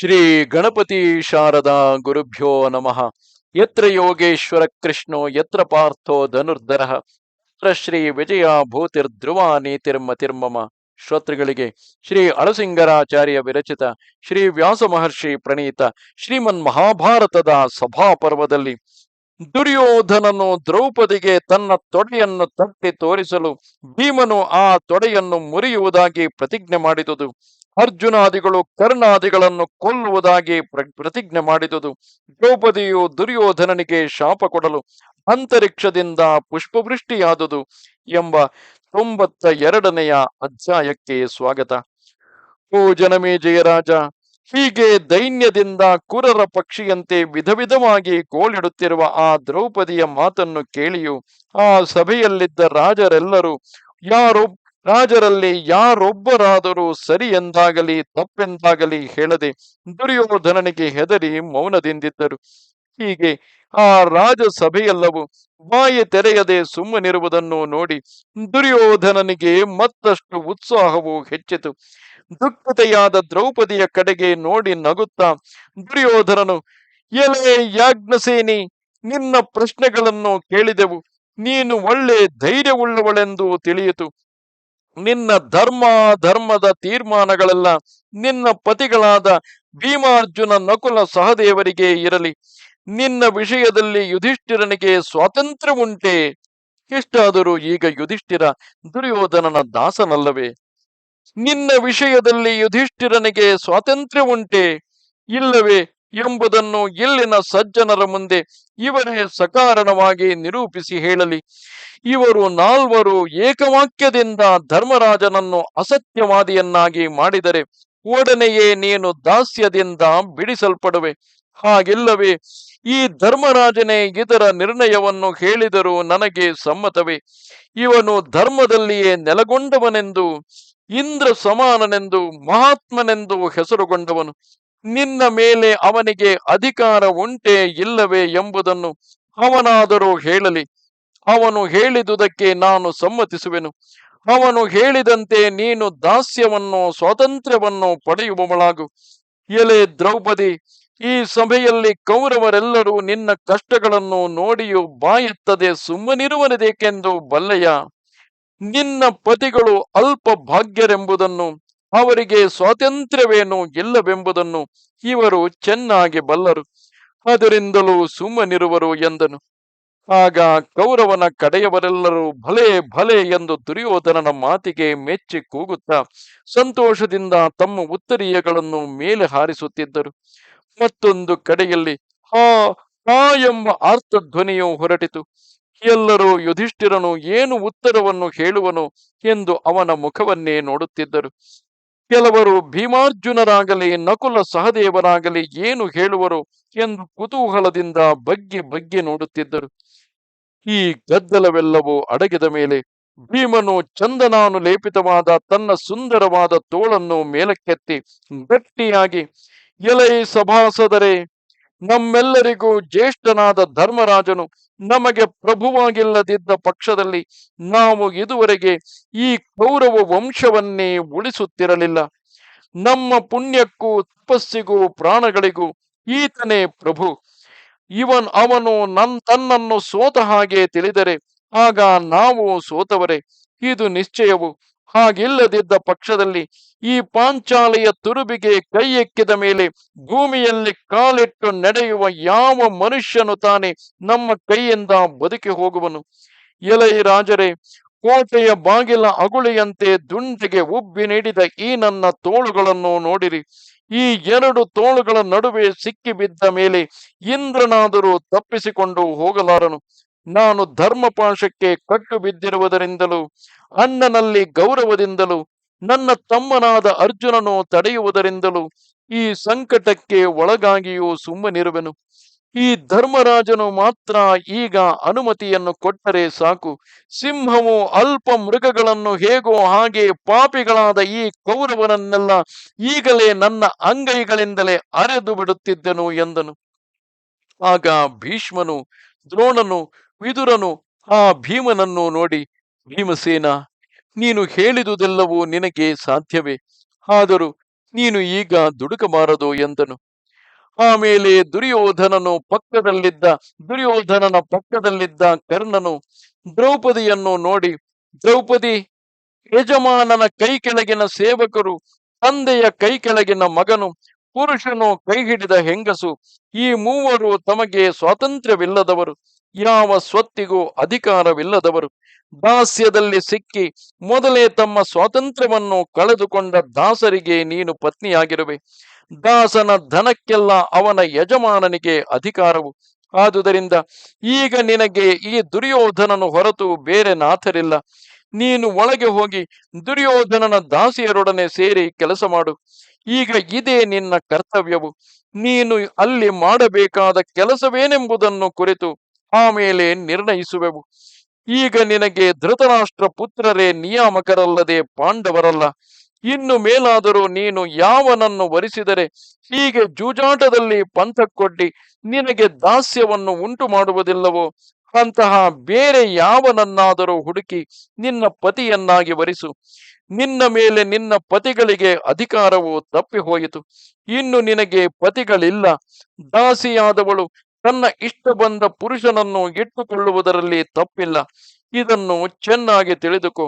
ಶ್ರೀ ಗಣಪತಿ ಶಾರದಾ ಗುರುಭ್ಯೋ ನಮಃ. ಯತ್ರ ಯೋಗೇಶ್ವರ ಕೃಷ್ಣೋ, ಯತ್ರ ಪಾರ್ಥೋ ಧನುರ್ಧರ ಶ್ರೀ ವಿಜಯ ಭೂತಿರ್ಧ್ರುವ ನೀತಿರ್ಮತಿರ್ಮಮ ಶ್ರೋತೃಗಳಿಗೆ ಶ್ರೀ ಅಳಸಿಂಗರಾಚಾರ್ಯ ವಿರಚಿತ ಶ್ರೀ ವ್ಯಾಸ ಮಹರ್ಷಿ ಪ್ರಣೀತ ಶ್ರೀಮನ್ ಮಹಾಭಾರತದ ಸಭಾಪರ್ವದಲ್ಲಿ ದುರ್ಯೋಧನನು ದ್ರೌಪದಿಗೆ ತನ್ನ ತೊಡೆಯನ್ನು ತಟ್ಟಿ ತೋರಿಸಲು ಭೀಮನು ಆ ತೊಡೆಯನ್ನು ಮುರಿಯುವುದಾಗಿ ಪ್ರತಿಜ್ಞೆ ಮಾಡಿದುದು. ಅರ್ಜುನಾದಿಗಳು ಕರ್ಣಾದಿಗಳನ್ನು ಕೊಲ್ಲುವುದಾಗಿ ಪ್ರ- ಪ್ರತಿಜ್ಞೆ ಮಾಡಿದುದು. ದ್ರೌಪದಿಯು ದುರ್ಯೋಧನನಿಗೆ ಶಾಪ ಕೊಡಲು ಅಂತರಿಕ್ಷದಿಂದ ಪುಷ್ಪವೃಷ್ಟಿಯಾದುದು ಎಂಬ ತೊಂಬತ್ತ ಎರಡನೆಯ ಅಧ್ಯಾಯಕ್ಕೆ ಸ್ವಾಗತ. ಓ ಜನಮೇ ಜಯರಾಜ, ಹೀಗೆ ದೈನ್ಯದಿಂದ ಕುರರ ಪಕ್ಷಿಯಂತೆ ವಿಧ ವಿಧವಾಗಿ ಗೋಳಿಡುತ್ತಿರುವ ಆ ದ್ರೌಪದಿಯ ಮಾತನ್ನು ಕೇಳಿಯು ಆ ಸಭೆಯಲ್ಲಿದ್ದ ರಾಜರೆಲ್ಲರೂ ಯಾರೊಬ್ ರಾಜರಲ್ಲಿ ಯಾರೊಬ್ಬರಾದರೂ ಸರಿ ಎಂದಾಗಲಿ ತಪ್ಪೆಂದಾಗಲಿ ಹೇಳದೆ ದುರ್ಯೋಧನನಿಗೆ ಹೆದರಿ ಮೌನದಿಂದಿದ್ದರು. ಹೀಗೆ ಆ ರಾಜಸಭೆಯೆಲ್ಲವೂ ಬಾಯಿ ತೆರೆಯದೆ ಸುಮ್ಮನಿರುವುದನ್ನು ನೋಡಿ ದುರ್ಯೋಧನನಿಗೆ ಮತ್ತಷ್ಟು ಉತ್ಸಾಹವು ಹೆಚ್ಚಿತು. ದುಃಖತೆಯಾದ ದ್ರೌಪದಿಯ ಕಡೆಗೆ ನೋಡಿ ನಗುತ್ತಾ, ದುರ್ಯೋಧನನು, ಎಲೆ ಯಾಜ್ಞಸೇನಿ, ನಿನ್ನ ಪ್ರಶ್ನೆಗಳನ್ನು ಕೇಳಿದೆವು. ನೀನು ಒಳ್ಳೆ ಧೈರ್ಯವುಳ್ಳವಳೆಂದು ತಿಳಿಯಿತು. ನಿನ್ನ ಧರ್ಮ, ಧರ್ಮದ ತೀರ್ಮಾನಗಳೆಲ್ಲ ನಿನ್ನ ಪತಿಗಳಾದ ಭೀಮಾರ್ಜುನ ನಕುಲ ಸಹದೇವರಿಗೆ ಇರಲಿ. ನಿನ್ನ ವಿಷಯದಲ್ಲಿ ಯುಧಿಷ್ಠಿರನಿಗೆ ಸ್ವಾತಂತ್ರ್ಯ ಉಂಟೆ ಎಷ್ಟಾದರೂ ಈಗ ಯುಧಿಷ್ಠಿರ ದುರ್ಯೋಧನನ ದಾಸನಲ್ಲವೇ. ನಿನ್ನ ವಿಷಯದಲ್ಲಿ ಯುಧಿಷ್ಠಿರನಿಗೆ ಸ್ವಾತಂತ್ರ್ಯ ಉಂಟೆ ಇಲ್ಲವೇ ಎಂಬುದನ್ನು ಇಲ್ಲಿನ ಸಜ್ಜನರ ಮುಂದೆ ಇವರೇ ಸಕಾರಣವಾಗಿ ನಿರೂಪಿಸಿ ಹೇಳಲಿ. ಇವರು ನಾಲ್ವರು ಏಕವಾಕ್ಯದಿಂದ ಧರ್ಮರಾಜನನ್ನು ಅಸತ್ಯವಾದಿಯನ್ನಾಗಿ ಮಾಡಿದರೆ ಒಡನೆಯೇ ನೀನು ದಾಸ್ಯದಿಂದ ಬಿಡಿಸಲ್ಪಡುವೆ. ಹಾಗಿಲ್ಲವೇ, ಈ ಧರ್ಮರಾಜನೇ ಇದರ ನಿರ್ಣಯವನ್ನು ಹೇಳಿದರೂ ನನಗೆ ಸಮ್ಮತವೇ. ಇವನು ಧರ್ಮದಲ್ಲಿಯೇ ನೆಲಗೊಂಡವನೆಂದು ಇಂದ್ರ ಸಮಾನನೆಂದು ಮಹಾತ್ಮನೆಂದು ಹೆಸರುಗೊಂಡವನು. ನಿನ್ನ ಮೇಲೆ ಅವನಿಗೆ ಅಧಿಕಾರ ಉಂಟೆ ಇಲ್ಲವೇ ಎಂಬುದನ್ನು ಅವನಾದರೂ ಹೇಳಲಿ. ಅವನು ಹೇಳಿದುದಕ್ಕೆ ನಾನು ಸಮ್ಮತಿಸುವೆನು. ಅವನು ಹೇಳಿದಂತೆ ನೀನು ದಾಸ್ಯವನ್ನು ಸ್ವಾತಂತ್ರ್ಯವನ್ನು ಪಡೆಯುವವಳಾಗು. ಎಲೆ ದ್ರೌಪದಿ, ಈ ಸಭೆಯಲ್ಲಿ ಕೌರವರೆಲ್ಲರೂ ನಿನ್ನ ಕಷ್ಟಗಳನ್ನು ನೋಡಿಯೂ ಬಾಯೆತ್ತದೆ ಸುಮ್ಮನಿರುವನಿದೇಕೆಂದು ಬಲ್ಲಯ್ಯ ನಿನ್ನ ಪತಿಗಳು ಅಲ್ಪ ಭಾಗ್ಯರೆಂಬುದನ್ನು ಅವರಿಗೆ ಸ್ವಾತಂತ್ರ್ಯವೇನು ಇಲ್ಲವೆಂಬುದನ್ನು ಇವರು ಚೆನ್ನಾಗಿ ಬಲ್ಲರು. ಅದರಿಂದಲೂ ಸುಮ್ಮನಿರುವರು ಎಂದನು. ಆಗ ಕೌರವನ ಕಡೆಯವರೆಲ್ಲರೂ ಭಲೆ ಭಲೆ ಎಂದು ದುರ್ಯೋಧನನ ಮಾತಿಗೆ ಮೆಚ್ಚಿ ಕೂಗುತ್ತಾ ಸಂತೋಷದಿಂದ ತಮ್ಮ ಉತ್ತರೀಯಗಳನ್ನು ಮೇಲೆ ಹಾರಿಸುತ್ತಿದ್ದರು. ಮತ್ತೊಂದು ಕಡೆಯಲ್ಲಿ, ಹಾ ಹಾ ಎಂಬ ಆರ್ತಧ್ವನಿಯು ಹೊರಟಿತು. ಎಲ್ಲರೂ ಯುಧಿಷ್ಠಿರನು ಏನು ಉತ್ತರವನ್ನು ಹೇಳುವನು ಎಂದು ಅವನ ಮುಖವನ್ನೇ ನೋಡುತ್ತಿದ್ದರು. ಕೆಲವರು ಭೀಮಾರ್ಜುನರಾಗಲಿ, ನಕುಲ ಸಹದೇವರಾಗಲಿ ಏನು ಹೇಳುವರು ಎಂದು ಕುತೂಹಲದಿಂದ ಬಗ್ಗೆ ಬಗ್ಗೆ ನೋಡುತ್ತಿದ್ದರು. ಈ ಗದ್ದಲವೆಲ್ಲವೂ ಅಡಗಿದ ಮೇಲೆ ಭೀಮನು ಚಂದನಾನು ಲೇಪಿತವಾದ ತನ್ನ ಸುಂದರವಾದ ತೋಳನ್ನು ಮೇಲಕ್ಕೆತ್ತಿ ಗಟ್ಟಿಯಾಗಿ, ಎಲೈ ಸಭಾಸದರೇ ನಮ್ಮೆಲ್ಲರಿಗೂ ಜ್ಯೇಷ್ಠನಾದ ಧರ್ಮರಾಜನು ನಮಗೆ ಪ್ರಭುವಾಗಿಲ್ಲದಿದ್ದ ಪಕ್ಷದಲ್ಲಿ ನಾವು ಇದುವರೆಗೆ ಈ ಕೌರವ ವಂಶವನ್ನೇ ಉಳಿಸುತ್ತಿರಲಿಲ್ಲ. ನಮ್ಮ ಪುಣ್ಯಕ್ಕೂ ತಪಸ್ಸಿಗೂ ಪ್ರಾಣಗಳಿಗೂ ಈತನೇ ಪ್ರಭು. ಇವನ್ ಅವನು ನನ್ ತನ್ನನ್ನು ಸೋತ ಹಾಗೆ ತಿಳಿದರೆ ಆಗ ನಾವು ಸೋತವರೇ. ಇದು ನಿಶ್ಚಯವು. ಹಾಗಿಲ್ಲದಿದ್ದ ಪಕ್ಷದಲ್ಲಿ ಈ ಪಾಂಚಾಲೆಯ ತುರುಬಿಗೆ ಕೈ ಎಕ್ಕಿದ ಮೇಲೆ ಭೂಮಿಯಲ್ಲಿ ಕಾಲಿಟ್ಟು ನಡೆಯುವ ಯಾವ ಮನುಷ್ಯನು ತಾನೇ ನಮ್ಮ ಕೈಯಿಂದ ಬದುಕಿ ಹೋಗುವನು. ಎಲೈ ರಾಜರೇ, ಕೋಟೆಯ ಬಾಗಿಲ ಅಗುಳಿಯಂತೆ ದುಂಡಿಗೆ ಉಬ್ಬಿ ನೀಡಿದ ಈ ನನ್ನ ತೋಳುಗಳನ್ನು ನೋಡಿರಿ. ಈ ಎರಡು ತೋಳುಗಳ ನಡುವೆ ಸಿಕ್ಕಿಬಿದ್ದ ಮೇಲೆ ಇಂದ್ರನಾದರೂ ತಪ್ಪಿಸಿಕೊಂಡು ಹೋಗಲಾರನು. ನಾನು ಧರ್ಮಪಾಶಕ್ಕೆ ಕಟ್ಟು ಬಿದ್ದಿರುವುದರಿಂದಲೂ ಅಣ್ಣನಲ್ಲಿ ಗೌರವದಿಂದಲೂ, ನನ್ನ ತಮ್ಮನಾದ ಅರ್ಜುನನು ತಡೆಯುವುದರಿಂದಲೂ ಈ ಸಂಕಟಕ್ಕೆ ಒಳಗಾಗಿಯೂ ಸುಮ್ಮನಿರುವೆನು. ಈ ಧರ್ಮರಾಜನು ಮಾತ್ರ ಈಗ ಅನುಮತಿಯನ್ನು ಕೊಟ್ಟರೆ ಸಾಕು. ಸಿಂಹವು ಅಲ್ಪ ಮೃಗಗಳನ್ನು ಹೇಗೋ ಹಾಗೆ ಪಾಪಿಗಳಾದ ಈ ಕೌರವನನ್ನೆಲ್ಲ ಈಗಲೇ ನನ್ನ ಅಂಗೈಗಳಿಂದಲೇ ಅರೆದು ಬಿಡುತ್ತಿದ್ದನು ಎಂದನು. ಆಗ ಭೀಷ್ಮನು ದ್ರೋಣನು ವಿದುರನು, ಆ ಭೀಮನನ್ನು ನೋಡಿ ಭೀಮಸೇನ, ನೀನು ಹೇಳಿದುದೆಲ್ಲವೂ ನಿನಗೆ ಸಾಧ್ಯವೇ? ಆದರೂ ನೀನು ಈಗ ದುಡುಕಬಾರದು ಎಂದನು. ಆಮೇಲೆ ದುರ್ಯೋಧನನು ಪಕ್ಕದಲ್ಲಿದ್ದ, ದುರ್ಯೋಧನನ ಪಕ್ಕದಲ್ಲಿದ್ದ ಕರ್ಣನು ದ್ರೌಪದಿಯನ್ನು ನೋಡಿ, ದ್ರೌಪದಿ, ಯಜಮಾನನ ಕೈ ಕೆಳಗಿನ ಸೇವಕರು, ತಂದೆಯ ಕೈ ಕೆಳಗಿನ ಮಗನು, ಪುರುಷನು ಕೈ ಹಿಡಿದ ಹೆಂಗಸು, ಈ ಮೂವರು ತಮಗೆ ಸ್ವಾತಂತ್ರ್ಯವಿಲ್ಲದವರು. ಯಾವ ಸ್ವತ್ತಿಗೂ ಅಧಿಕಾರವಿಲ್ಲದವರು ದಾಸ್ಯದಲ್ಲಿ ಸಿಕ್ಕಿ ಮೊದಲೇ ತಮ್ಮ ಸ್ವಾತಂತ್ರ್ಯವನ್ನು ಕಳೆದುಕೊಂಡ ದಾಸರಿಗೆ ನೀನು ಪತ್ನಿಯಾಗಿರುವೆ. ದಾಸನ ಧನಕ್ಕೆಲ್ಲ ಅವನ ಯಜಮಾನನಿಗೆ ಅಧಿಕಾರವು. ಆದುದರಿಂದ ಈಗ ನಿನಗೆ ಈ ದುರ್ಯೋಧನನು ಹೊರತು ಬೇರೆ ನಾಥರಿಲ್ಲ. ನೀನು ಒಳಗೆ ಹೋಗಿ ದುರ್ಯೋಧನನ ದಾಸಿಯರೊಡನೆ ಸೇರಿ ಕೆಲಸ ಮಾಡು. ಈಗ ಇದೇ ನಿನ್ನ ಕರ್ತವ್ಯವು. ನೀನು ಅಲ್ಲಿ ಮಾಡಬೇಕಾದ ಕೆಲಸವೇನೆಂಬುದನ್ನು ಕುರಿತು ಆಮೇಲೆ ನಿರ್ಣಯಿಸುವೆವು. ಈಗ ನಿನಗೆ ಧೃತರಾಷ್ಟ್ರ ಪುತ್ರರೇ ನಿಯಾಮಕರಲ್ಲದೆ ಪಾಂಡವರಲ್ಲ. ಇನ್ನು ಮೇಲಾದರೂ ನೀನು ಯಾವನನ್ನು ವರಿಸಿದರೆ ಹೀಗೆ ಜೂಜಾಟದಲ್ಲಿ ಪಂಥಕ್ಕೊಡ್ಡಿ ನಿನಗೆ ದಾಸ್ಯವನ್ನು ಉಂಟು ಮಾಡುವುದಿಲ್ಲವೋ ಅಂತಹ ಬೇರೆ ಯಾವನನ್ನಾದರೂ ಹುಡುಕಿ ನಿನ್ನ ಪತಿಯನ್ನಾಗಿ ವರಿಸು. ನಿನ್ನ ಮೇಲೆ ನಿನ್ನ ಪತಿಗಳಿಗೆ ಅಧಿಕಾರವು ತಪ್ಪಿ ಹೋಯಿತು ಇನ್ನು ನಿನಗೆ ಪತಿಗಳಿಲ್ಲ. ದಾಸಿಯಾದವಳು ತನ್ನ ಇಷ್ಟ ಬಂದ ಪುರುಷನನ್ನು ಇಟ್ಟುಕೊಳ್ಳುವುದರಲ್ಲಿ ತಪ್ಪಿಲ್ಲ. ಇದನ್ನು ಚೆನ್ನಾಗಿ ತಿಳಿದುಕೋ.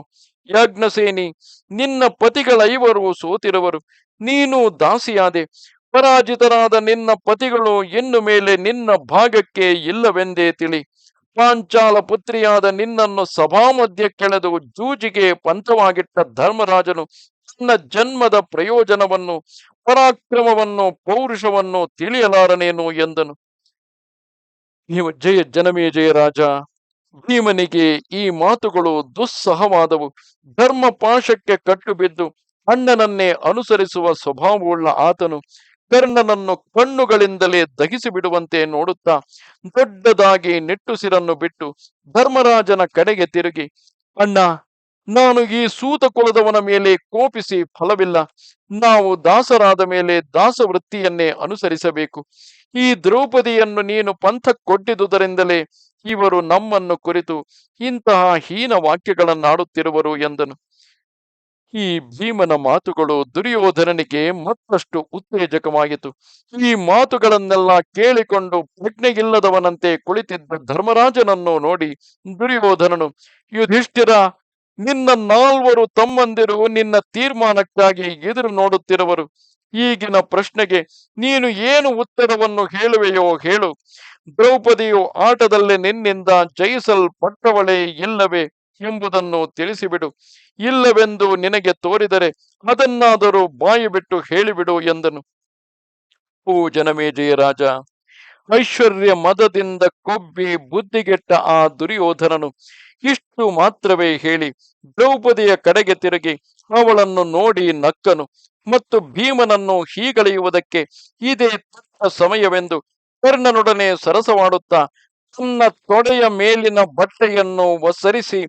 ಯಾಜ್ಞಸೇನಿ, ನಿನ್ನ ಪತಿಗಳ ಐವರು ಸೋತಿರುವರು. ನೀನು ದಾಸಿಯಾದೆ. ಪರಾಜಿತರಾದ ನಿನ್ನ ಪತಿಗಳು ಇನ್ನು ಮೇಲೆ ನಿನ್ನ ಭಾಗಕ್ಕೆ ಇಲ್ಲವೆಂದೇ ತಿಳಿ. ಪಾಂಚಾಲ ಪುತ್ರಿಯಾದ ನಿನ್ನನ್ನು ಸಭಾಮಧ್ಯ ಕೆಳೆದು ಜೂಜಿಗೆ ಪಂಥವಾಗಿಟ್ಟ ಧರ್ಮರಾಜನು ತನ್ನ ಜನ್ಮದ ಪ್ರಯೋಜನವನ್ನು, ಪರಾಕ್ರಮವನ್ನು, ಪೌರುಷವನ್ನು ತಿಳಿಯಲಾರನೇನು ಎಂದನು. ನೀವು ಜಯ ಜನಮೇ ಜಯ ರಾಜ. ಭೀಮನಿಗೆ ಈ ಮಾತುಗಳು ದುಸ್ಸಹವಾದವು. ಧರ್ಮ ಪಾಶಕ್ಕೆ ಕಟ್ಟು ಅಣ್ಣನನ್ನೇ ಅನುಸರಿಸುವ ಸ್ವಭಾವವುಳ್ಳ ಆತನು ಕರ್ಣನನ್ನು ಕಣ್ಣುಗಳಿಂದಲೇ ದಹಿಸಿ ಬಿಡುವಂತೆ ನೋಡುತ್ತಾ ದೊಡ್ಡದಾಗಿ ನಿಟ್ಟುಸಿರನ್ನು ಬಿಟ್ಟು ಧರ್ಮರಾಜನ ಕಡೆಗೆ ತಿರುಗಿ, ಅಣ್ಣ ನಾನು ಈ ಸೂತ ಕುಲದವನ ಮೇಲೆ ಕೋಪಿಸಿ ಫಲವಿಲ್ಲ. ನಾವು ದಾಸರಾದ ಮೇಲೆ ದಾಸವೃತ್ತಿಯನ್ನೇ ಅನುಸರಿಸಬೇಕು. ಈ ದ್ರೌಪದಿಯನ್ನು ನೀನು ಪಂಥ ಕೊಟ್ಟಿದುದರಿಂದಲೇ ಇವರು ನಮ್ಮನ್ನು ಕುರಿತು ಇಂತಹ ಹೀನ ವಾಕ್ಯಗಳನ್ನಾಡುತ್ತಿರುವರು ಎಂದನು. ಈ ಭೀಮನ ಮಾತುಗಳು ದುರ್ಯೋಧನನಿಗೆ ಮತ್ತಷ್ಟು ಉತ್ತೇಜಕವಾಯಿತು. ಈ ಮಾತುಗಳನ್ನೆಲ್ಲ ಕೇಳಿಕೊಂಡು ಪ್ರಜ್ಞೆಯಿಲ್ಲದವನಂತೆ ಕುಳಿತಿದ್ದ ಧರ್ಮರಾಜನನ್ನು ನೋಡಿ ದುರ್ಯೋಧನನು, ಯುಧಿಷ್ಠಿರ ನಿನ್ನ ನಾಲ್ವರು ತಮ್ಮಂದಿರು ನಿನ್ನ ತೀರ್ಮಾನಕ್ಕಾಗಿ ಎದುರು ನೋಡುತ್ತಿರುವರು. ಈಗಿನ ಪ್ರಶ್ನೆಗೆ ನೀನು ಏನು ಉತ್ತರವನ್ನು ಹೇಳುವೆಯೋ ಹೇಳು. ದ್ರೌಪದಿಯು ಆಟದಲ್ಲಿ ನಿನ್ನಿಂದ ಜಯಿಸಲ್ಪಟ್ಟವಳೇ ಇಲ್ಲವೇ ಎಂಬುದನ್ನು ತಿಳಿಸಿಬಿಡು. ಇಲ್ಲವೆಂದು ನಿನಗೆ ತೋರಿದರೆ ಅದನ್ನಾದರೂ ಬಾಯಿ ಬಿಟ್ಟು ಹೇಳಿಬಿಡು ಎಂದನು. ಓ ಜನಮೇಜಯ ರಾಜ ಐಶ್ವರ್ಯ ಮದದಿಂದ ಕೊಬ್ಬಿ ಬುದ್ಧಿಗೆಟ್ಟ ಆ ದುರ್ಯೋಧನನು, ಇಷ್ಟು ಮಾತ್ರವೇ ಹೇಳಿ ದ್ರೌಪದಿಯ ಕಡೆಗೆ ತಿರುಗಿ ಅವಳನ್ನು ನೋಡಿ ನಕ್ಕನು ಮತ್ತು ಭೀಮನನ್ನು ಹೀಗಳೆಯುವುದಕ್ಕೆ ಇದೇ ತಕ್ಕ ಸಮಯವೆಂದು ಕರ್ಣನೊಡನೆ ಸರಸವಾಡುತ್ತಾ ತನ್ನ ತೊಡೆಯ ಮೇಲಿನ ಬಟ್ಟೆಯನ್ನು ಒಸರಿಸಿ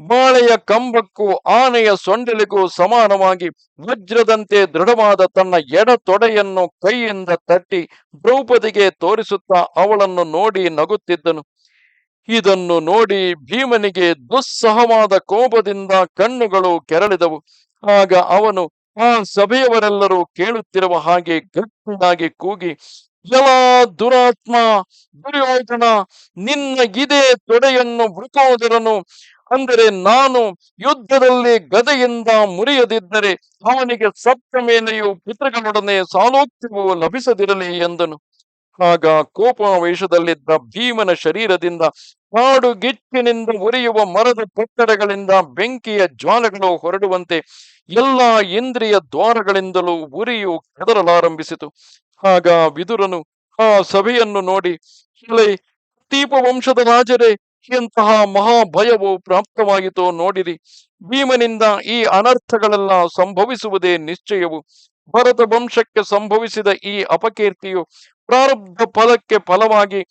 ಬಾಳೆಯ ಕಂಬಕ್ಕೂ ಆನೆಯ ಸೊಂಡಿಲಿಗೂ ಸಮಾನವಾಗಿ ವಜ್ರದಂತೆ ದೃಢವಾದ ತನ್ನ ಎಡ ತೊಡೆಯನ್ನು ಕೈಯಿಂದ ತಟ್ಟಿ ದ್ರೌಪದಿಗೆ ತೋರಿಸುತ್ತಾ ಅವಳನ್ನು ನೋಡಿ ನಗುತ್ತಿದ್ದನು. ಇದನ್ನು ನೋಡಿ ಭೀಮನಿಗೆ ದುಸ್ಸಹವಾದ ಕೋಪದಿಂದ ಕಣ್ಣುಗಳು ಕೆರಳಿದವು. ಆಗ ಅವನು, ಆ ಸಭೆಯವರೆಲ್ಲರೂ ಕೇಳುತ್ತಿರುವ ಹಾಗೆ ಗಟ್ಟಿಯಾಗಿ ಕೂಗಿ ಎಲ್ಲಾ ದುರಾತ್ಮ, ದುರ್ಯೋಧನ, ನಿನ್ನ ಇದೇ ತೊಡೆಯನ್ನು ವೃಕೋದರನು ಅಂದರೆ ನಾನು ಯುದ್ಧದಲ್ಲಿ ಗದೆಯಿಂದ ಮುರಿಯದಿದ್ದರೆ ಅವನಿಗೆ ಸತ್ತ ಮೇಲೆಯೂ ಪಿತೃಗಳೊಡನೆ ಸಾಲೋಕ್ಯವು ಲಭಿಸದಿರಲಿ ಎಂದನು. ಆಗ ಕೋಪಾವೇಶದಲ್ಲಿದ್ದ ಭೀಮನ ಶರೀರದಿಂದ ಕಾಡುಗಿಚ್ಚಿನಿಂದ ಉರಿಯುವ ಮರದ ಪೊಟ್ಟಡಗಳಿಂದ ಬೆಂಕಿಯ ಜ್ವಾಲಗಳು ಹೊರಡುವಂತೆ ಎಲ್ಲಾ ಇಂದ್ರಿಯ ದ್ವಾರಗಳಿಂದಲೂ ಉರಿಯು ಕೆದರಲಾರಂಭಿಸಿತು. ಆಗ ವಿದುರನು ಆ ಸಭೆಯನ್ನು ನೋಡಿ ಶಿಲೆ ದೀಪ ವಂಶದ ರಾಜರೇ ಎಂತಹ ಮಹಾಭಯವು ಪ್ರಾಪ್ತವಾಯಿತೋ ನೋಡಿರಿ, ಭೀಮನಿಂದ ಈ ಅನರ್ಥಗಳೆಲ್ಲ ಸಂಭವಿಸುವುದೇ ನಿಶ್ಚಯವು. ಭರತ ವಂಶಕ್ಕೆ ಸಂಭವಿಸಿದ ಈ ಅಪಕೀರ್ತಿಯು ಪ್ರಾರಬ್ಧ ಫಲಕ್ಕೆ ಫಲವಾಗಿ,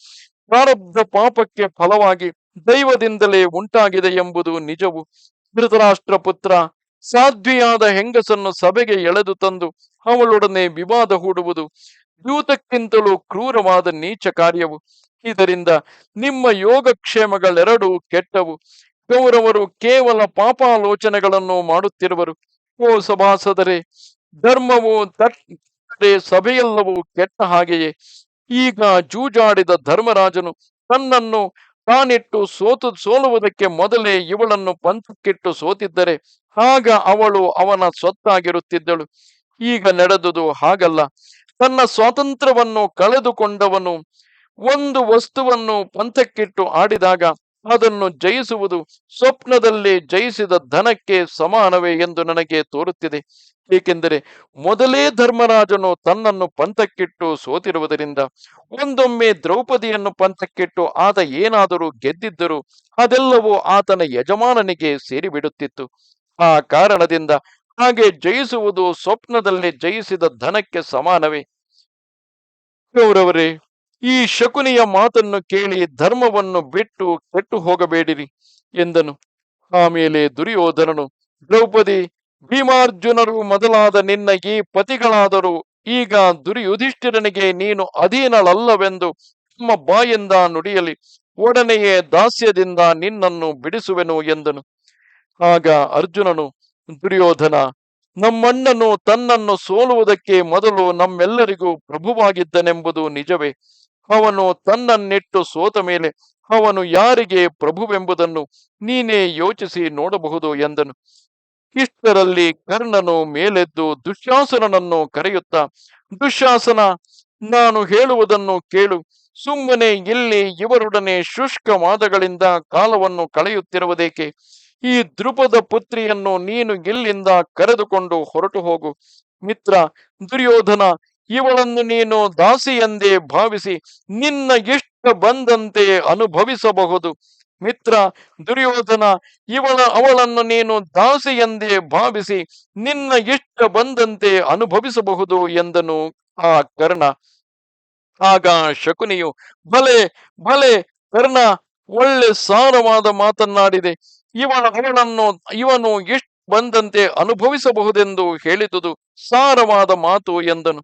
ಪ್ರಾರಬ್ಧ ಪಾಪಕ್ಕೆ ಫಲವಾಗಿ ದೈವದಿಂದಲೇ ಉಂಟಾಗಿದೆ ಎಂಬುದು ನಿಜವು. ಧೃತರಾಷ್ಟ್ರ ಪುತ್ರ ಸಾಧ್ವಿಯಾದ ಹೆಂಗಸನ್ನು ಸಭೆಗೆ ಎಳೆದು ತಂದು ಅವಳೊಡನೆ ವಿವಾದ ಹೂಡುವುದು, ದ್ಯೂತಕ್ಕಿಂತಲೂ ಕ್ರೂರವಾದ ನೀಚ ಕಾರ್ಯವು. ಇದರಿಂದ ನಿಮ್ಮ ಯೋಗಕ್ಷೇಮಗಳೆರಡೂ ಕೆಟ್ಟವು. ಕೌರವರು ಕೇವಲ ಪಾಪಾಲೋಚನೆಗಳನ್ನು ಮಾಡುತ್ತಿರುವರು. ಓ ಸಭಾಸದರೆ, ಧರ್ಮವು ತಟ್ಟದೆ ಸಭೆಯೆಲ್ಲವೂ ಕೆಟ್ಟ ಹಾಗೆಯೇ. ಈಗ ಜೂಜಾಡಿದ ಧರ್ಮರಾಜನು ತನ್ನನ್ನು ತಾನಿಟ್ಟು ಸೋತು ಸೋಲುವುದಕ್ಕೆ ಮೊದಲೇ ಇವಳನ್ನು ಪಂಥಕ್ಕಿಟ್ಟು ಸೋತಿದ್ದರೆ ಆಗ ಅವಳು ಅವನ ಸ್ವತ್ತಾಗಿರುತ್ತಿದ್ದಳು. ಈಗ ನಡೆದುದು ಹಾಗಲ್ಲ. ತನ್ನ ಸ್ವಾತಂತ್ರ್ಯವನ್ನು ಕಳೆದುಕೊಂಡವನು ಒಂದು ವಸ್ತುವನ್ನು ಪಂಥಕ್ಕಿಟ್ಟು ಆಡಿದಾಗ ಅದನ್ನು ಜಯಿಸುವುದು ಸ್ವಪ್ನದಲ್ಲಿ ಜಯಿಸಿದ ಧನಕ್ಕೆ ಸಮಾನವೇ ಎಂದು ನನಗೆ ತೋರುತ್ತಿದೆ. ಏಕೆಂದರೆ ಮೊದಲೇ ಧರ್ಮರಾಜನು ತನ್ನನ್ನು ಪಂಥಕ್ಕಿಟ್ಟು ಸೋತಿರುವುದರಿಂದ ಒಂದೊಮ್ಮೆ ದ್ರೌಪದಿಯನ್ನು ಪಂಥಕ್ಕಿಟ್ಟು ಆತ ಏನಾದರೂ ಗೆದ್ದಿದ್ದರೂ ಅದೆಲ್ಲವೂ ಆತನ ಯಜಮಾನನಿಗೆ ಸೇರಿಬಿಡುತ್ತಿತ್ತು. ಆ ಕಾರಣದಿಂದ ಹಾಗೆ ಜಯಿಸುವುದು ಸ್ವಪ್ನದಲ್ಲಿ ಜಯಿಸಿದ ಧನಕ್ಕೆ ಸಮಾನವೇ. ಕೌರವರೇ ಈ ಶಕುನಿಯ ಮಾತನ್ನು ಕೇಳಿ ಧರ್ಮವನ್ನು ಬಿಟ್ಟು ಕೆಟ್ಟು ಹೋಗಬೇಡಿರಿ ಎಂದನು. ಆಮೇಲೆ ದುರ್ಯೋಧನನು, ದ್ರೌಪದಿ, ಭೀಮಾರ್ಜುನರು ಮೊದಲಾದ ನಿನ್ನ ಈ ಪತಿಗಳಾದರೂ, ಈಗ ದುರ್ಯುಧಿಷ್ಠಿರನಿಗೆ ನೀನು ಅಧೀನಳಲ್ಲವೆಂದು ತಮ್ಮ ಬಾಯಿಂದ ನುಡಿಯಲಿ, ಒಡನೆಯೇ ದಾಸ್ಯದಿಂದ ನಿನ್ನನ್ನು ಬಿಡಿಸುವೆನು ಎಂದನು. ಆಗ ಅರ್ಜುನನು, ದುರ್ಯೋಧನ, ನಮ್ಮಣ್ಣನು ತನ್ನನ್ನು ಸೋಲುವುದಕ್ಕೆ ಮೊದಲು ನಮ್ಮೆಲ್ಲರಿಗೂ ಪ್ರಭುವಾಗಿದ್ದನೆಂಬುದು ನಿಜವೇ? ಅವನು ತನ್ನನ್ನಿಟ್ಟು ಸೋತ ಮೇಲೆ ಅವನು ಯಾರಿಗೆ ಪ್ರಭುವೆಂಬುದನ್ನು ನೀನೇ ಯೋಚಿಸಿ ನೋಡಬಹುದು ಎಂದನು. ಇಷ್ಟರಲ್ಲಿ ಕರ್ಣನು ಮೇಲೆದ್ದು ದುಶ್ಯಾಸನನನ್ನು ಕರೆಯುತ್ತಾ, ದುಶ್ಯಾಸನ, ನಾನು ಹೇಳುವುದನ್ನು ಕೇಳು. ಸುಮ್ಮನೆ ಇಲ್ಲಿ ಇವರೊಡನೆ ಶುಷ್ಕ ವಾದಗಳಿಂದ ಕಾಲವನ್ನು ಕಳೆಯುತ್ತಿರುವುದೇಕೆ? ಈ ದೃಪದ ಪುತ್ರಿಯನ್ನು ನೀನು ಇಲ್ಲಿಂದ ಕರೆದುಕೊಂಡು ಹೊರಟು ಹೋಗು ಮಿತ್ರ, ದುರ್ಯೋಧನ ಇವಳನ್ನು ನೀನು ದಾಸಿಯೆಂದೇ ಭಾವಿಸಿ ನಿನ್ನ ಇಷ್ಟ ಬಂದಂತೆ ಅನುಭವಿಸಬಹುದು. ಮಿತ್ರ, ದುರ್ಯೋಧನ, ಇವಳ ಅವಳನ್ನು ನೀನು ದಾಸಿಯೆಂದೇ ಭಾವಿಸಿ ನಿನ್ನ ಇಷ್ಟ ಬಂದಂತೆ ಅನುಭವಿಸಬಹುದು ಎಂದನು ಆ ಕರ್ಣ. ಆಗ ಶಕುನಿಯು, ಭಲೆ ಭಲೆ, ಕರ್ಣ, ಒಳ್ಳೆ ಸಾರವಾದ ಮಾತನ್ನಾಡಿದೆ. ಇವಳ ಅವಳನ್ನು, ಇವನು ಇಷ್ಟ ಬಂದಂತೆ ಅನುಭವಿಸಬಹುದೆಂದು ಹೇಳಿದುದು ಸಾರವಾದ ಮಾತು ಎಂದನು.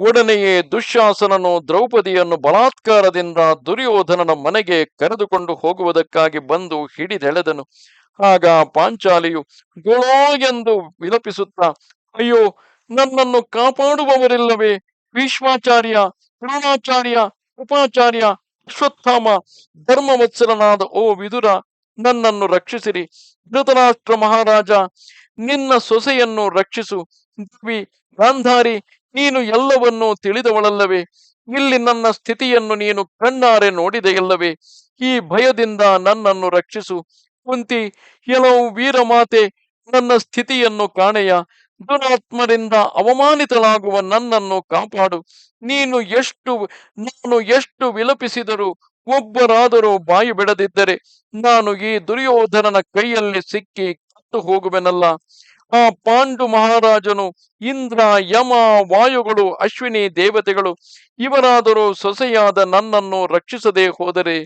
ಒಡನೆಯೇ ದುಶ್ಯಾಸನನು ದ್ರೌಪದಿಯನ್ನು ಬಲಾತ್ಕಾರದಿಂದ ದುರ್ಯೋಧನನ ಮನೆಗೆ ಕರೆದುಕೊಂಡು ಹೋಗುವುದಕ್ಕಾಗಿ ಬಂದು ಹಿಡಿದೆಳೆದನು. ಆಗ ಪಾಂಚಾಲಿಯು, ಗೊಳೋ ಎಂದು ವಿಲಪಿಸುತ್ತಾ, ಅಯ್ಯೋ, ನನ್ನನ್ನು ಕಾಪಾಡುವವರಿಲ್ಲವೇ? ವಿಶ್ವಾಚಾರ್ಯ ದ್ರೋಣಾಚಾರ್ಯ, ಉಪಾಚಾರ್ಯ, ಅಶ್ವತ್ಥಾಮ, ಧರ್ಮವತ್ಸಲನಾದ ಓ ವಿದುರ, ನನ್ನನ್ನು ರಕ್ಷಿಸಿರಿ. ಧೃತರಾಷ್ಟ್ರ ಮಹಾರಾಜ, ನಿನ್ನ ಸೊಸೆಯನ್ನು ರಕ್ಷಿಸು. ಗಾಂಧಾರಿ ನೀನು ಎಲ್ಲವನ್ನೂ ತಿಳಿದವಳಲ್ಲವೇ? ಇಲ್ಲಿ ನನ್ನ ಸ್ಥಿತಿಯನ್ನು ನೀನು ಕಣ್ಣಾರೆ ನೋಡಿದೆಯಲ್ಲವೇ? ಈ ಭಯದಿಂದ ನನ್ನನ್ನು ರಕ್ಷಿಸು. ಕುಂತಿ ಕೆಲವು ವೀರಮಾತೆ, ನನ್ನ ಸ್ಥಿತಿಯನ್ನು ಕಾಣೆಯ. ದುರಾತ್ಮರಿಂದ ಅವಮಾನಿತಳಾಗುವ ನನ್ನನ್ನು ಕಾಪಾಡು. ನೀನು ಎಷ್ಟು, ನಾನು ಎಷ್ಟು ವಿಲಪಿಸಿದರೂ ಒಬ್ಬರಾದರೂ ಬಾಯಿ ಬಿಡದಿದ್ದರೆ ನಾನು ಈ ದುರ್ಯೋಧನನ ಕೈಯಲ್ಲಿ ಸಿಕ್ಕಿ ಕತ್ತು ಹೋಗುವೆನಲ್ಲ. ಆ ಪಾಂಡು ಮಹಾರಾಜನು ಇಂದ್ರ, ಯಮ, ವಾಯುಗಳು, ಅಶ್ವಿನಿ ದೇವತೆಗಳು ಇವರಾದರೂ ಸೊಸೆಯಾದ ನನ್ನನ್ನು ರಕ್ಷಿಸದೆ ಹೋದರೆ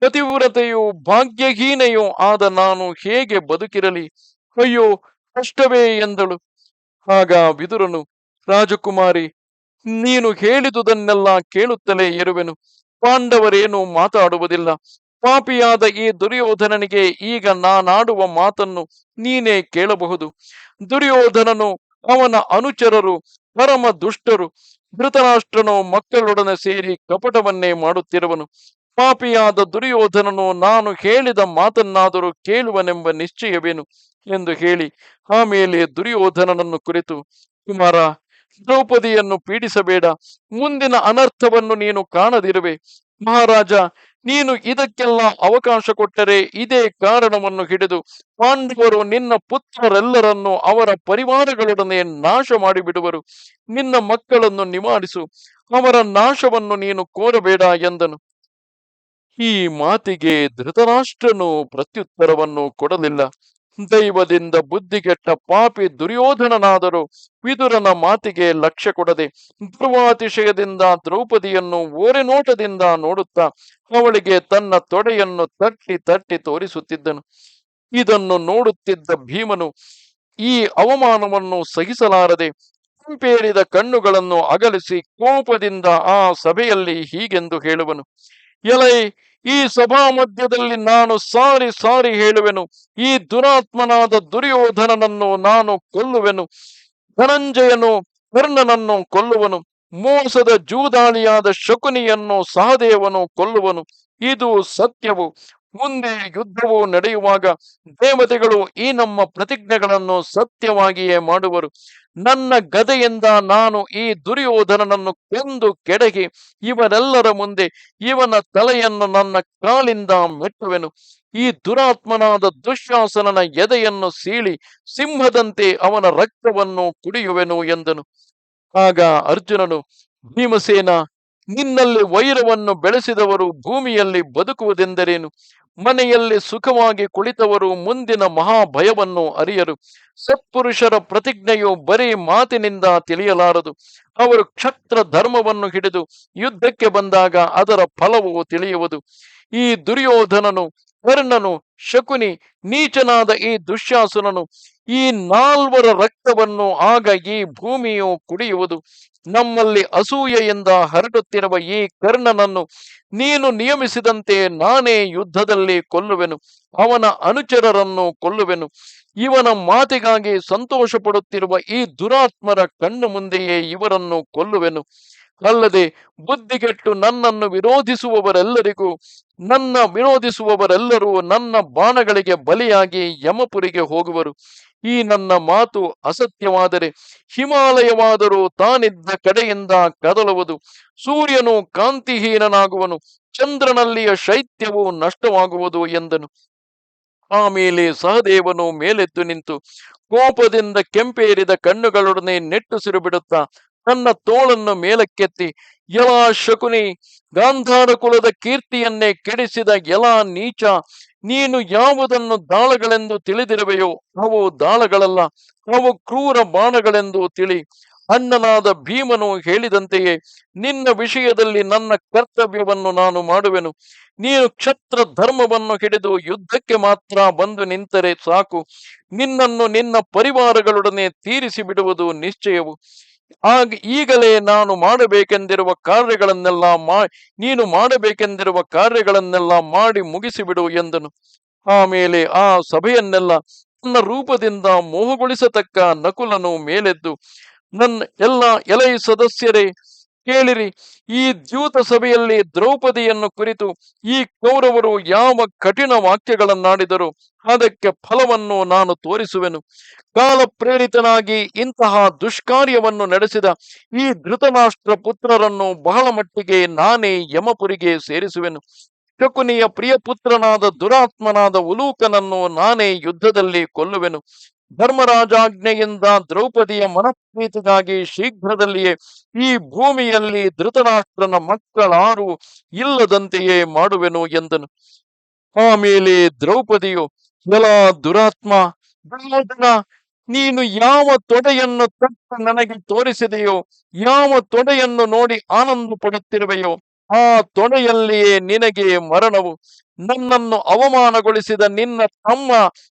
ಪತಿವ್ರತೆಯು ಭಾಗ್ಯಹೀನೆಯೂ ಆದ ನಾನು ಹೇಗೆ ಬದುಕಿರಲಿ? ಅಯ್ಯೋ, ಕಷ್ಟವೇ ಎಂದಳು. ಆಗ ವಿದುರನು, ರಾಜಕುಮಾರಿ, ನೀನು ಹೇಳಿದುದನ್ನೆಲ್ಲ ಕೇಳುತ್ತಲೇ ಇರುವೆನು. ಪಾಂಡವರೇನು ಮಾತಾಡುವುದಿಲ್ಲ. ಪಾಪಿಯಾದ ಈ ದುರ್ಯೋಧನನಿಗೆ ಈಗ ನಾನಾಡುವ ಮಾತನ್ನು ನೀನೇ ಕೇಳಬಹುದು. ದುರ್ಯೋಧನನು ಅವನ ಅನುಚರರು, ಪರಮ ದುಷ್ಟರು, ಧೃತರಾಷ್ಟ್ರನು ಮಕ್ಕಳೊಡನೆ ಸೇರಿ ಕಪಟವನ್ನೇ ಮಾಡುತ್ತಿರುವನು. ಪಾಪಿಯಾದ ದುರ್ಯೋಧನನು ನಾನು ಹೇಳಿದ ಮಾತನ್ನಾದರೂ ಕೇಳುವನೆಂಬ ನಿಶ್ಚಯವೇನು ಎಂದು ಹೇಳಿ ಆಮೇಲೆ ದುರ್ಯೋಧನನನ್ನು ಕುರಿತು, ಕುಮಾರ, ದ್ರೌಪದಿಯನ್ನು ಪೀಡಿಸಬೇಡ. ಮುಂದಿನ ಅನರ್ಥವನ್ನು ನೀನು ಕಾಣದಿರುವೆ. ಮಹಾರಾಜ ನೀನು ಇದಕ್ಕೆಲ್ಲ ಅವಕಾಶ ಕೊಟ್ಟರೆ ಇದೇ ಕಾರಣವನ್ನು ಹಿಡಿದು ಪಾಂಡವರು ನಿನ್ನ ಪುತ್ರರೆಲ್ಲರನ್ನು ಅವರ ಪರಿವಾರಗಳೊಡನೆ ನಾಶ ಮಾಡಿಬಿಡುವರು. ನಿನ್ನ ಮಕ್ಕಳನ್ನು ನಿವಾರಿಸು. ಅವರ ನಾಶವನ್ನು ನೀನು ಕೋರಬೇಡ ಎಂದನು. ಈ ಮಾತಿಗೆ ಧೃತರಾಷ್ಟ್ರನು ಪ್ರತ್ಯುತ್ತರವನ್ನು ಕೊಡಲಿಲ್ಲ. ದೈವದಿಂದ ಬುದ್ಧಿಗೆಟ್ಟ ಪಾಪಿ ದುರ್ಯೋಧನನಾದರೂ ವಿದುರನ ಮಾತಿಗೆ ಲಕ್ಷ್ಯ ಕೊಡದೆ ಧ್ರುವಾತಿಶಯದಿಂದ ದ್ರೌಪದಿಯನ್ನು ಓರೆನೋಟದಿಂದ ನೋಡುತ್ತಾ ಅವಳಿಗೆ ತನ್ನ ತೊಡೆಯನ್ನು ತಟ್ಟಿ ತಟ್ಟಿ ತೋರಿಸುತ್ತಿದ್ದನು. ಇದನ್ನು ನೋಡುತ್ತಿದ್ದ ಭೀಮನು ಈ ಅವಮಾನವನ್ನು ಸಹಿಸಲಾರದೆ ಕೆಂಪೇರಿದ ಕಣ್ಣುಗಳನ್ನು ಅಗಲಿಸಿ ಕೋಪದಿಂದ ಆ ಸಭೆಯಲ್ಲಿ ಹೀಗೆಂದು ಹೇಳುವನು. ಎಲೈ, ಈ ಸಭಾ ಮಧ್ಯದಲ್ಲಿ ನಾನು ಸಾರಿ ಸಾರಿ ಹೇಳುವೆನು. ಈ ದುರಾತ್ಮನಾದ ದುರ್ಯೋಧನನನ್ನು ನಾನು ಕೊಲ್ಲುವೆನು. ಧನಂಜಯನು ಕರ್ಣನನ್ನು ಕೊಲ್ಲುವನು. ಮೋಸದ ಜೂದಾಳಿಯಾದ ಶಕುನಿಯನ್ನು ಸಹದೇವನು ಕೊಲ್ಲುವನು. ಇದು ಸತ್ಯವು. ಮುಂದೆ ಯುದ್ಧವು ನಡೆಯುವಾಗ ದೇವತೆಗಳು ಈ ನಮ್ಮ ಪ್ರತಿಜ್ಞೆಗಳನ್ನು ಸತ್ಯವಾಗಿಯೇ ಮಾಡುವರು. ನನ್ನ ಗದೆಯಿಂದ ನಾನು ಈ ದುರ್ಯೋಧನನನ್ನು ಕೊಂದು ಕೆಡಗಿ ಇವರೆಲ್ಲರ ಮುಂದೆ ಇವನ ತಲೆಯನ್ನು ನನ್ನ ಕಾಲಿಂದ ಮೆಟ್ಟುವೆನು. ಈ ದುರಾತ್ಮನಾದ ದುಶ್ಯಾಸನನ ಎದೆಯನ್ನು ಸೀಳಿ ಸಿಂಹದಂತೆ ಅವನ ರಕ್ತವನ್ನು ಕುಡಿಯುವೆನು ಎಂದನು. ಆಗ ಅರ್ಜುನನು, ಭೀಮಸೇನ, ನಿನ್ನಲ್ಲಿ ವೈರವನ್ನು ಬೆಳೆಸಿದವರು ಭೂಮಿಯಲ್ಲಿ ಬದುಕುವುದೆಂದರೇನು? ಮನೆಯಲ್ಲಿ ಸುಖವಾಗಿ ಕುಳಿತವರು ಮುಂದಿನ ಮಹಾಭಯವನ್ನು ಅರಿಯರು. ಸತ್ಪುರುಷರ ಪ್ರತಿಜ್ಞೆಯು ಬರೀ ಮಾತಿನಿಂದ ತಿಳಿಯಲಾರದು. ಅವರು ಕ್ಷತ್ರ ಧರ್ಮವನ್ನು ಹಿಡಿದು ಯುದ್ಧಕ್ಕೆ ಬಂದಾಗ ಅದರ ಫಲವು ತಿಳಿಯುವುದು. ಈ ದುರ್ಯೋಧನನು ಕರ್ಣನು ಶಕುನಿ, ನೀಚನಾದ ಈ ದುಶ್ಯಾಸನನು ಈ ನಾಲ್ವರ ರಕ್ತವನ್ನು ಆಗ ಈ ಭೂಮಿಯು ಕುಡಿಯುವುದು. ನಮ್ಮಲ್ಲಿ ಅಸೂಯೆಯಿಂದ ಹರಡುತ್ತಿರುವ ಈ ಕರ್ಣನನ್ನು ನೀನು ನಿಯಮಿಸಿದಂತೆ ನಾನೇ ಯುದ್ಧದಲ್ಲಿ ಕೊಲ್ಲುವೆನು, ಅವನ ಅನುಚರರನ್ನು ಕೊಲ್ಲುವೆನು. ಇವನ ಮಾತಿಗಾಗಿ ಸಂತೋಷ ಈ ದುರಾತ್ಮರ ಕಣ್ಣು ಮುಂದೆಯೇ ಇವರನ್ನು ಕೊಲ್ಲುವೆನು. ಅಲ್ಲದೆ ಬುದ್ಧಿಗೆಟ್ಟು ನನ್ನನ್ನು ವಿರೋಧಿಸುವವರೆಲ್ಲರಿಗೂ, ನನ್ನ ವಿರೋಧಿಸುವವರೆಲ್ಲರೂ ನನ್ನ ಬಾಣಗಳಿಗೆ ಬಲಿಯಾಗಿ ಯಮಪುರಿಗೆ ಹೋಗುವರು. ಈ ನನ್ನ ಮಾತು ಅಸತ್ಯವಾದರೆ ಹಿಮಾಲಯವಾದರೂ ತಾನಿದ್ದ ಕಡೆಯಿಂದ ಕದಲುವುದು. ಸೂರ್ಯನು ಕಾಂತಿಹೀನನಾಗುವನು, ಚಂದ್ರನಲ್ಲಿಯ ಶೈತ್ಯವು ನಷ್ಟವಾಗುವುದು ಎಂದನು. ಆಮೇಲೆ ಸಹದೇವನು ಮೇಲೆದ್ದು ನಿಂತು, ಕೋಪದಿಂದ ಕೆಂಪೇರಿದ ಕಣ್ಣುಗಳೊಡನೆ ನೆಟ್ಟುಸಿರು ಬಿಡುತ್ತಾ ತನ್ನ ತೋಳನ್ನು ಮೇಲಕ್ಕೆತ್ತಿ ಯಲಾ ಶಕುನಿ ಗಾಂಧಾರ ಕುಲದ ಕೀರ್ತಿಯನ್ನೇ ಕೆಡಿಸಿದ ಯಲಾ ನೀಚ, ನೀನು ಯಾವುದನ್ನು ದಾಳಗಳೆಂದು ತಿಳಿದಿರುವೆಯೋ ಅವು ದಾಳಗಳಲ್ಲ, ಅವು ಕ್ರೂರ ಬಾಣಗಳೆಂದು ತಿಳಿ. ಅಣ್ಣನಾದ ಭೀಮನು ಹೇಳಿದಂತೆಯೇ, ನಿನ್ನ ವಿಷಯದಲ್ಲಿ ನನ್ನ ಕರ್ತವ್ಯವನ್ನು ನಾನು ಮಾಡುವೆನು. ನೀನು ಕ್ಷತ್ರ ಧರ್ಮವನ್ನು ಹಿಡಿದು ಯುದ್ಧಕ್ಕೆ ಮಾತ್ರ ಬಂದು ನಿಂತರೆ ಸಾಕು. ನಿನ್ನನ್ನು ನಿನ್ನ ಪರಿವಾರಗಳೊಡನೆ ತೀರಿಸಿ ಬಿಡುವುದು ನಿಶ್ಚಯವು. ಆಗ ಈಗಲೇ ನಾನು ಮಾಡಬೇಕೆಂದಿರುವ ಕಾರ್ಯಗಳನ್ನೆಲ್ಲ ಮಾ, ನೀನು ಮಾಡಬೇಕೆಂದಿರುವ ಕಾರ್ಯಗಳನ್ನೆಲ್ಲ ಮಾಡಿ ಮುಗಿಸಿಬಿಡು ಎಂದನು. ಆಮೇಲೆ ಆ ಸಭೆಯನ್ನೆಲ್ಲ ನನ್ನ ರೂಪದಿಂದ ಮೋಹಗೊಳಿಸತಕ್ಕ ನಕುಲನು ಮೇಲೆದ್ದು, ನನ್ನ ಎಲ್ಲ ಎಲೈ ಸದಸ್ಯರೇ ಕೇಳಿರಿ, ಈ ದ್ಯೂತ ಸಭೆಯಲ್ಲಿ ದ್ರೌಪದಿಯನ್ನು ಕುರಿತು ಈ ಕೌರವರು ಯಾವ ಕಠಿಣ ವಾಕ್ಯಗಳನ್ನಾಡಿದರು ಅದಕ್ಕೆ ಫಲವನ್ನು ನಾನು ತೋರಿಸುವೆನು. ಕಾಲ ಪ್ರೇರಿತನಾಗಿ ಇಂತಹ ದುಷ್ಕಾರ್ಯವನ್ನು ನಡೆಸಿದ ಈ ಧೃತರಾಷ್ಟ್ರ ಪುತ್ರರನ್ನು ಬಹಳ ಮಟ್ಟಿಗೆ ನಾನೇ ಯಮಪುರಿಗೆ ಸೇರಿಸುವೆನು. ಶಕುನಿಯ ಪ್ರಿಯ ಪುತ್ರನಾದ ದುರಾತ್ಮನಾದ ಉಲೂಕನನ್ನು ನಾನೇ ಯುದ್ಧದಲ್ಲಿ ಕೊಲ್ಲುವೆನು. ಧರ್ಮರಾಜಾಜ್ಞೆಯಿಂದ ದ್ರೌಪದಿಯ ಮನಪ್ರೀತಿಗಾಗಿ ಶೀಘ್ರದಲ್ಲಿಯೇ ಈ ಭೂಮಿಯಲ್ಲಿ ಧೃತರಾಷ್ಟ್ರನ ಮಕ್ಕಳಾರು ಇಲ್ಲದಂತೆಯೇ ಮಾಡುವೆನು ಎಂದನು. ಆಮೇಲೆ ದ್ರೌಪದಿಯು ಎಲ್ಲ ದುರಾತ್ಮ ನೀನು ಯಾವ ತೊಡೆಯನ್ನು ತಟ್ಟು ನನಗೆ ತೋರಿಸಿದೆಯೋ, ಯಾವ ತೊಡೆಯನ್ನು ನೋಡಿ ಆನಂದ ಪಡುತ್ತಿರುವೆಯೋ ಆ ತೊಣೆಯಲ್ಲಿಯೇ ನಿನಗೆ ಮರಣವು. ನನ್ನನ್ನು ಅವಮಾನಗೊಳಿಸಿದ ನಿನ್ನ ತಮ್ಮ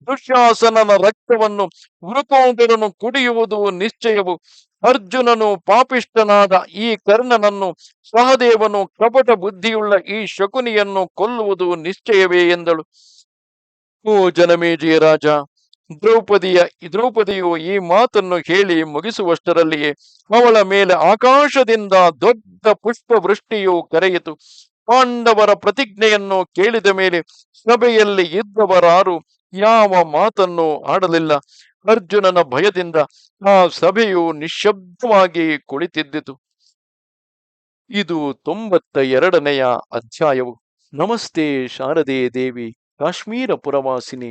ದುಶ್ಯಾಸನನ ರಕ್ತವನ್ನು ವೃಕೋದರನು ಕುಡಿಯುವುದು ನಿಶ್ಚಯವು. ಅರ್ಜುನನು ಪಾಪಿಷ್ಟನಾದ ಈ ಕರ್ಣನನ್ನು ಸಹದೇವನು ಕಪಟ ಬುದ್ಧಿಯುಳ್ಳ ಈ ಶಕುನಿಯನ್ನು ಕೊಲ್ಲುವುದು ನಿಶ್ಚಯವೇ ಎಂದಳು. ಓ ಜನಮೇಜಯ ರಾಜ! ದ್ರೌಪದಿಯ, ದ್ರೌಪದಿಯು ಈ ಮಾತನ್ನು ಹೇಳಿ ಮುಗಿಸುವಷ್ಟರಲ್ಲಿಯೇ ಅವಳ ಮೇಲೆ ಆಕಾಶದಿಂದ ದೊಡ್ಡ ಪುಷ್ಪವೃಷ್ಟಿಯು ಕರೆಯಿತು. ಪಾಂಡವರ ಪ್ರತಿಜ್ಞೆಯನ್ನು ಕೇಳಿದ ಮೇಲೆ ಸಭೆಯಲ್ಲಿ ಇದ್ದವರಾರು ಯಾವ ಮಾತನ್ನು ಆಡಲಿಲ್ಲ. ಅರ್ಜುನನ ಭಯದಿಂದ ಆ ಸಭೆಯು ನಿಶಬ್ದವಾಗಿ ಕುಳಿತಿದ್ದಿತು. ಇದು ತೊಂಬತ್ತ ಎರಡನೆಯ ಅಧ್ಯಾಯವು. ನಮಸ್ತೆ ಶಾರದೆ ದೇವಿ, ಕಾಶ್ಮೀರ ಪುರವಾಸಿನಿ.